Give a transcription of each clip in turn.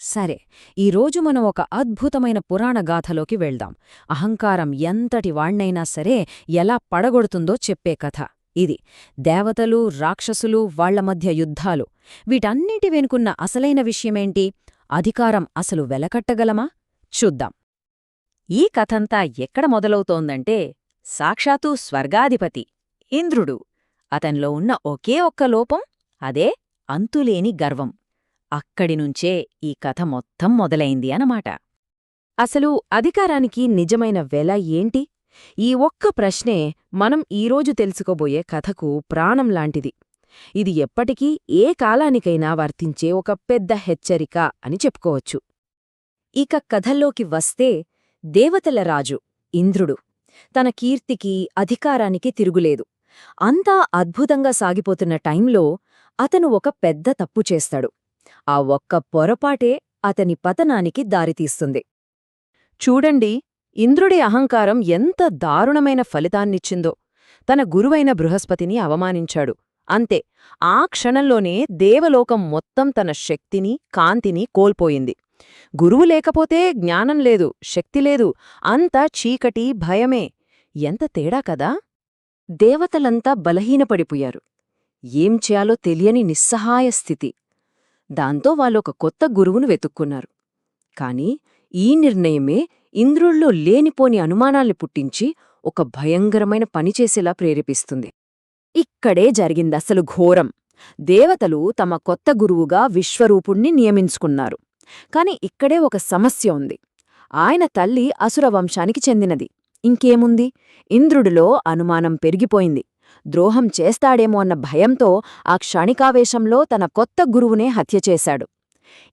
సరే ఈరోజు మనం ఒక అద్భుతమైన పురాణ గాథలోకి వెళ్దాం. అహంకారం ఎంతటి వాణ్ణైనా సరే ఎలా పడగొడుతుందో చెప్పే కథ ఇది. దేవతలు రాక్షసులు వాళ్ళ మధ్య యుద్ధాలు. వీటన్నిటి వెనుకున్న అసలైన విషయమేంటి? అధికారం అసలు వెలకట్టగలమా? చూద్దాం. ఈ కథంతా ఎక్కడ మొదలవుతోందంటే సాక్షాత్తూ స్వర్గాధిపతి ఇంద్రుడు. అతన్లో ఉన్న ఒకే ఒక్క లోపం అదే అంతులేని గర్వం. అక్కడినుంచే ఈ కథ మొత్తం మొదలైంది అనమాట అసలు అధికారానికి నిజమైన వెల ఏంటి? ఈ ఒక్క ప్రశ్నే మనం ఈరోజు తెలుసుకోబోయే కథకు ప్రాణం లాంటిది. ఇది ఎప్పటికీ ఏ కాలానికైనా వర్తించే ఒక పెద్ద హెచ్చరిక అని చెప్పుకోవచ్చు. ఇక కథల్లోకి వస్తే దేవతల రాజు ఇంద్రుడు. తన కీర్తికి అధికారానికి తిరుగులేదు. అంతా అద్భుతంగా సాగిపోతున్న టైంలో అతను ఒక పెద్ద తప్పు చేస్తాడు. ఆ ఒక్క పొరపాటే అతని పతనానికి దారితీస్తుంది. చూడండి ఇంద్రుడి అహంకారం ఎంత దారుణమైన ఫలితాన్నిచ్చిందో. తన గురువైన బృహస్పతిని అవమానించాడు. అంతే ఆ క్షణంలోనే దేవలోకం మొత్తం తన శక్తిని కాంతిని కోల్పోయింది. గురువు లేకపోతే జ్ఞానం లేదు శక్తి లేదు అంతా చీకటి భయమే. ఎంత తేడా కదా! దేవతలంతా బలహీనపడిపోయారు. ఏం చేయాలో తెలియని నిస్సహాయ స్థితి. దాంతో వాళ్ళొక కొత్త గురువును వెతుక్కున్నారు. కాని ఈ నిర్ణయమే ఇంద్రుల్లో లేనిపోని అనుమానాల్ని పుట్టించి ఒక భయంకరమైన పనిచేసేలా ప్రేరేపిస్తుంది. ఇక్కడే జరిగిందసలు ఘోరం. దేవతలు తమ కొత్త గురువుగా విశ్వరూపుణ్ణి నియమించుకున్నారు. కాని ఇక్కడే ఒక సమస్య ఉంది. ఆయన తల్లి అసురవంశానికి చెందినది. ఇంకేముంది? ఇంద్రుడిలో అనుమానం పెరిగిపోయింది. ద్రోహం చేస్తాడేమో అన్న భయంతో ఆ క్షణికావేశంలో తన కొత్త గురువునే హత్యచేశాడు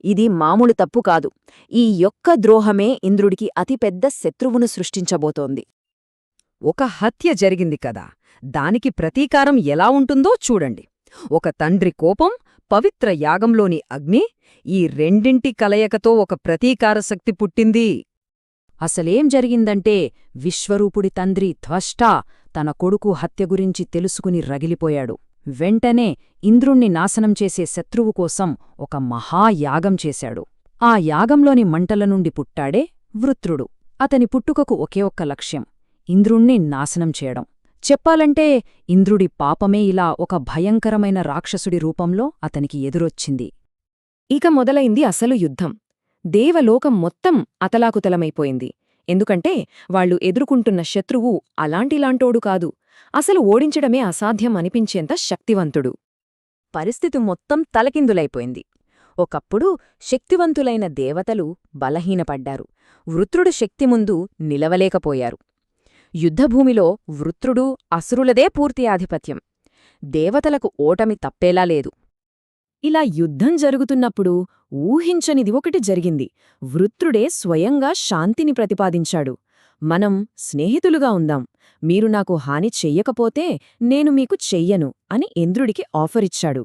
ఇది మామూలు తప్పు కాదు. ఈ యొక్క ద్రోహమే ఇంద్రుడికి అతిపెద్ద శత్రువును సృష్టించబోతోంది. ఒక హత్య జరిగింది కదా. దానికి ప్రతీకారం ఎలా ఉంటుందో చూడండి. ఒక తండ్రి కోపం పవిత్ర యాగంలోని అగ్ని ఈ రెండింటి కలయికతో ఒక ప్రతీకార శక్తి పుట్టింది. అసలేం జరిగిందంటే విశ్వరూపుడి తండ్రి ధ్వష్ట తన కొడుకు హత్య గురించి తెలుసుకుని రగిలిపోయాడు. వెంటనే ఇంద్రుణ్ణి నాశనం చేసే శత్రువు కోసం ఒక మహాయాగం చేశాడు. ఆ యాగంలోని మంటల నుండి పుట్టాడే వృత్రుడు. అతని పుట్టుకకు ఒకే ఒక్క లక్ష్యం ఇంద్రుణ్ణి నాశనం చేయడం. చెప్పాలంటే ఇంద్రుడి పాపమే ఇలా ఒక భయంకరమైన రాక్షసుడి రూపంలో అతనికి ఎదురొచ్చింది. ఇక మొదలైంది అసలు యుద్ధం. దేవలోకం మొత్తం అతలాకుతలమైపోయింది. ఎందుకంటే వాళ్ళు ఎదుర్కొంటున్న శత్రువు అలాంటిలాంటోడు కాదు. అసలు ఓడించడమే అసాధ్యం అనిపించేంత శక్తివంతుడు. పరిస్థితి మొత్తం తలకిందులైపోయింది. ఒకప్పుడు శక్తివంతులైన దేవతలు బలహీనపడ్డారు. వృత్రుడు శక్తి ముందు నిలవలేకపోయారు. యుద్ధభూమిలో వృత్రుడు అసురులదే పూర్తి ఆధిపత్యం. దేవతలకు ఓటమి తప్పేలా లేదు. ఇలా యుద్ధం జరుగుతున్నప్పుడు ఊహించనిది ఒకటి జరిగింది. వృత్రుడే స్వయంగా శాంతిని ప్రతిపాదించాడు. మనం స్నేహితులుగా ఉందాం. మీరు నాకు హాని చెయ్యకపోతే నేను మీకు చెయ్యను అని ఇంద్రుడికి ఆఫరిచ్చాడు.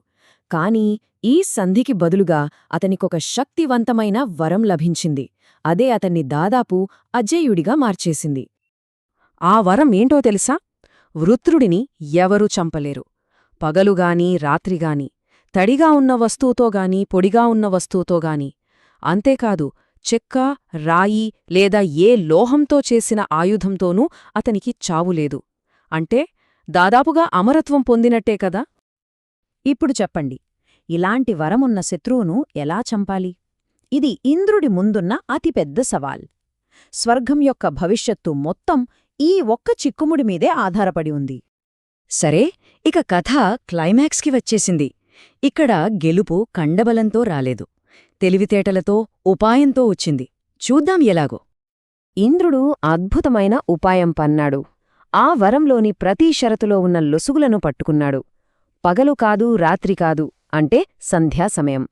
కాని ఈ సంధికి బదులుగా అతనికొక శక్తివంతమైన వరం లభించింది. అదే అతన్ని దాదాపు అజేయుడిగా మార్చేసింది. ఆ వరం ఏంటో తెలుసా? వృత్రుడిని ఎవరూ చంపలేరు. పగలుగాని రాత్రిగాని తడిగా ఉన్న వస్తువుతోగాని పొడిగా ఉన్న వస్తువుతోగాని అంతేకాదు చెక్క రాయి లేదా ఏ లోహంతో చేసిన ఆయుధంతోనూ అతనికి చావులేదు అంటే దాదాపుగా అమరత్వం పొందినట్టే కదా? ఇప్పుడు చెప్పండి. ఇలాంటి వరమున్న శత్రువును ఎలా చంపాలి? ఇది ఇంద్రుడి ముందున్న అతిపెద్ద సవాల్. స్వర్గం యొక్క భవిష్యత్తు మొత్తం ఈ ఒక్క చిక్కుముడి మీదే ఆధారపడి ఉంది. సరే ఇక కథ క్లైమాక్స్కి వచ్చేసింది. ఇక్కడ గెలుపు కండబలంతో రాలేదు. తెలివితేటలతో ఉపాయంతో వచ్చింది. చూద్దాం ఎలాగో. ఇంద్రుడు అద్భుతమైన ఉపాయం పన్నాడు. ఆ వరంలోని ప్రతి షరతులో ఉన్న లొసుగులను పట్టుకున్నాడు. పగలు కాదు రాత్రి కాదు అంటే సంధ్యా సమయం.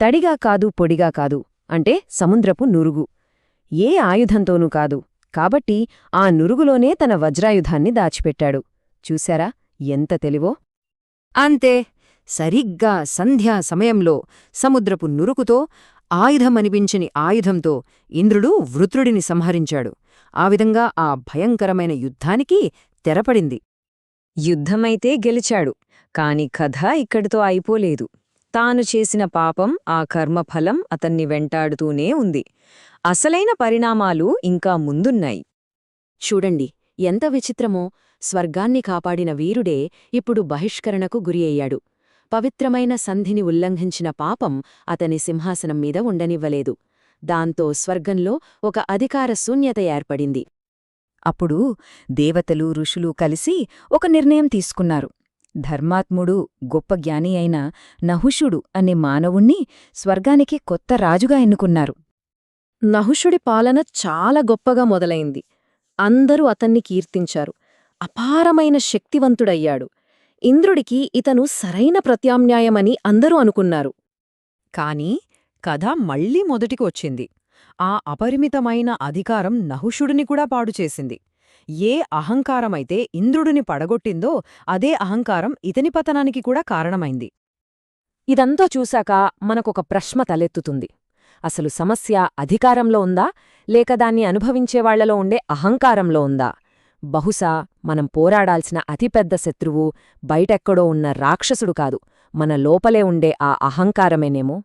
తడిగా కాదు పొడిగా కాదు అంటే సముద్రపు నురుగు. ఏ ఆయుధంతోనూ కాదు. కాబట్టి ఆ నురుగులోనే తన వజ్రాయుధాన్ని దాచిపెట్టాడు. చూశారా ఎంత తెలివో? అంతే. సరిగ్గా సంధ్యా సమయంలో సముద్రపు నురుకుతో ఆయుధమనిపించని ఆయుధంతో ఇంద్రుడు వృత్రుడిని సంహరించాడు. ఆ విధంగా ఆ భయంకరమైన యుద్ధానికి తెరపడింది. యుద్ధమైతే గెలిచాడు కాని కథ ఇక్కడితో అయిపోలేదు. తాను చేసిన పాపం ఆ కర్మఫలం అతన్ని వెంటాడుతూనే ఉంది. అసలైన పరిణామాలు ఇంకా ముందున్నాయి. చూడండి ఎంత విచిత్రమో. స్వర్గాన్ని కాపాడిన వీరుడే ఇప్పుడు బహిష్కరణకు గురి అయ్యాడు. పవిత్రమైన సంధిని ఉల్లంఘించిన పాపం అతని సింహాసనం మీద ఉండనివ్వలేదు. దాంతో స్వర్గంలో ఒక అధికార శూన్యత ఏర్పడింది. అప్పుడు దేవతలు ఋషులు కలిసి ఒక నిర్ణయం తీసుకున్నారు. ధర్మాత్ముడు గొప్ప జ్ఞాని అయిన నహుషుడు అనే మానవుణ్ణి స్వర్గానికి కొత్త రాజుగా ఎన్నుకున్నారు. నహుషుడి పాలన చాలా గొప్పగా మొదలైంది. అందరూ అతన్ని కీర్తించారు. అపారమైన శక్తివంతుడయ్యాడు. ఇంద్రుడికి ఇతను సరైన ప్రత్యామ్నాయమని అందరూ అనుకున్నారు. కాని కథ మళ్ళీ మొదటికి వచ్చింది. ఆ అపరిమితమైన అధికారం నహుషుడిని కూడా పాడుచేసింది ఏ అహంకారమైతే ఇంద్రుడిని పడగొట్టిందో అదే అహంకారం ఇతని పతనానికి కూడా కారణమైంది. ఇదంతా చూశాక మనకొక ప్రశ్న తలెత్తుతుంది. అసలు సమస్య అధికారంలో ఉందా? లేక దాన్ని అనుభవించేవాళ్ళలో ఉండే అహంకారంలో ఉందా? బహుశా మనం పోరాడాల్సిన అతిపెద్ద శత్రువు బయటెక్కడో ఉన్న రాక్షసుడు కాదు మన లోపలే ఉండే ఆ అహంకారమేనేమో?